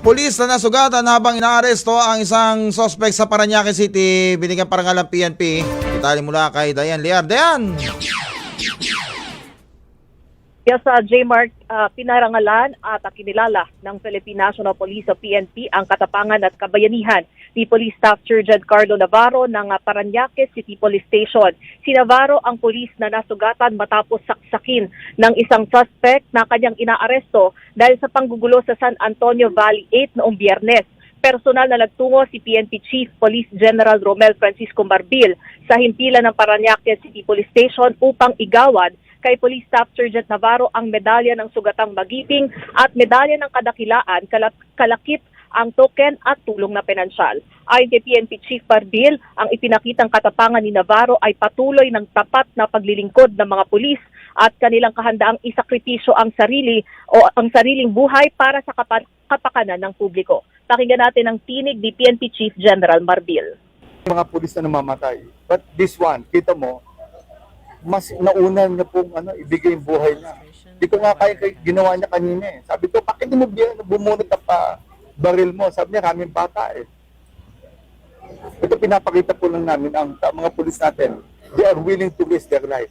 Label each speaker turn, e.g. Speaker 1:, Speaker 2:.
Speaker 1: Pulis na nasugatan habang inaaresto ang isang suspect sa Paranaque City. Binigyan parangal ng PNP. Itali mula kay Dayan Liar. Dayan!
Speaker 2: Kaya sa J-Mark, ah, pinarangalan at ah, kinilala ng Philippine National Police o PNP ang katapangan at kabayanihan ni Police Staff Sergeant Carlo Navarro ng ah, Paranaque City Police Station. Si Navarro ang pulis na nasugatan matapos saksakin ng isang suspect na kanyang inaaresto dahil sa panggugulo sa San Antonio Valley 8 noong biyernes. Personal na nagtungo si PNP Chief Police General Romel Francisco Marbil sa himpilan ng Paranaque City Police Station upang igawad kay Police Staff Sergeant Navarro ang medalya ng sugatang magiping at medalya ng kadakilaan, kalak- kalakip ang token at tulong na pinansyal. Ayon kay PNP Chief Barbil, ang ipinakitang katapangan ni Navarro ay patuloy ng tapat na paglilingkod ng mga pulis at kanilang kahandaang isakripisyo ang sarili o ang sariling buhay para sa kapa- kapakanan ng publiko. Pakinggan natin ang tinig ni PNP Chief General Marbil.
Speaker 3: mga pulis na namamatay. But this one, kita mo, mas nauna niya pong ano, ibigay yung buhay niya. Hindi ko nga kaya kay, ginawa niya kanina eh. Sabi ko, bakit mo bumunot ka pa baril mo? Sabi niya, kaming bata eh. Ito pinapakita po lang namin ang mga pulis natin. They are willing to risk their life.